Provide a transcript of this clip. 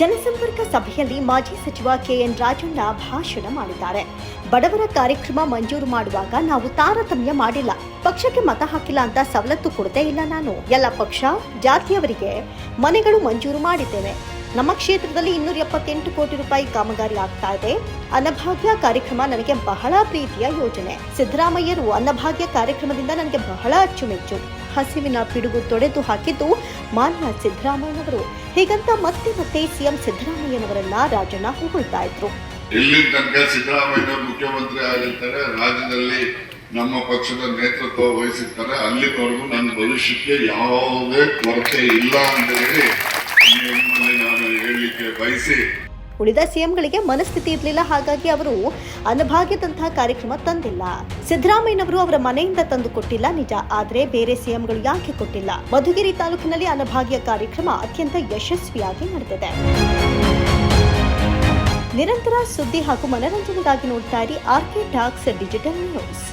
ಜನಸಂಪರ್ಕ ಸಭೆಯಲ್ಲಿ ಮಾಜಿ ಸಚಿವ ಕೆಎನ್ ರಾಜಣ್ಣ ಭಾಷಣ ಮಾಡಿದ್ದಾರೆ. ಬಡವರ ಕಾರ್ಯಕ್ರಮ ಮಂಜೂರು ಮಾಡುವಾಗ ನಾವು ತಾರತಮ್ಯ ಮಾಡಿಲ್ಲ. ಪಕ್ಷಕ್ಕೆ ಮತ ಹಾಕಿಲ್ಲ ಅಂತ ಸವಲತ್ತು ಕೊಡದೇ ಇಲ್ಲ ನಾನು. ಎಲ್ಲ ಪಕ್ಷ, ಜಾತಿಯವರಿಗೆ ಮನೆಗಳು ಮಂಜೂರು ಮಾಡಿದ್ದೇವೆ. ನಮ್ಮ ಕ್ಷೇತ್ರದಲ್ಲಿ ಇನ್ನೂರ ಎಪ್ಪತ್ತೆಂಟು ಕೋಟಿ ರೂಪಾಯಿ ಕಾಮಗಾರಿ ಆಗ್ತಾ ಇದೆ. ಅನ್ನಭಾಗ್ಯ ಕಾರ್ಯಕ್ರಮ ನನಗೆ ಬಹಳ ಪ್ರೀತಿಯ ಯೋಜನೆ. ಸಿದ್ದರಾಮಯ್ಯರು ಅನ್ನಭಾಗ್ಯ ಕಾರ್ಯಕ್ರಮದಿಂದ ನನಗೆ ಬಹಳ ಅಚ್ಚುಮೆಚ್ಚು. ಹಸಿವಿನ ಪಿಡುಗು ತೊಡೆದು ಹಾಕಿದ್ದು ಮಾನ್ಯ ಸಿದ್ದರಾಮಯ್ಯನವರು. ಹೀಗಂತ ಮತ್ತೆ ಮತ್ತೆ ಸಿಎಂ ಸಿದ್ದರಾಮಯ್ಯನವರನ್ನ ರಾಜಣ್ಣ ಹೊಗಳ್ತಾ ಇದ್ರು. ಇಲ್ಲಿ ತನಕ ಸಿದ್ದರಾಮಯ್ಯ ಮುಖ್ಯಮಂತ್ರಿ ಆಗಿರ್ತಾರೆ. ರಾಜ್ಯದಲ್ಲಿ ನಮ್ಮ ಪಕ್ಷದ ನೇತೃತ್ವ ವಹಿಸಿರ್ತಾರೆ. ಅಲ್ಲಿವರೆಗೂ ನನ್ನ ಭವಿಷ್ಯಕ್ಕೆ ಯಾವುದೇ ಕೊರತೆ ಇಲ್ಲ ಅಂತ ಹೇಳಿ ಬಯಸಿ. ಉಳಿದ ಸಿಎಂಗಳಿಗೆ ಮನಸ್ಥಿತಿ ಇರಲಿಲ್ಲ, ಹಾಗಾಗಿ ಅವರು ಅನ್ನಭಾಗ್ಯದಂತಹ ಕಾರ್ಯಕ್ರಮ ತಂದಿಲ್ಲ. ಸಿದ್ದರಾಮಯ್ಯನವರು ಅವರ ಮನೆಯಿಂದ ತಂದು ಕೊಟ್ಟಿಲ್ಲ, ನಿಜ. ಆದರೆ ಬೇರೆ ಸಿಎಂಗಳು ಯಾಕೆ ಕೊಟ್ಟಿಲ್ಲ? ಮಧುಗಿರಿ ತಾಲೂಕಿನಲ್ಲಿ ಅನ್ನಭಾಗ್ಯ ಕಾರ್ಯಕ್ರಮ ಅತ್ಯಂತ ಯಶಸ್ವಿಯಾಗಿ ನಡೆದಿದೆ. ನಿರಂತರ ಸುದ್ದಿ ಹಾಗೂ ಮನರಂಜನೆಗಾಗಿ ನೋಡ್ತಾ ಇರಿ ಆರ್ಕೆ ಟಾಕ್ಸ್ ಡಿಜಿಟಲ್ ನ್ಯೂಸ್.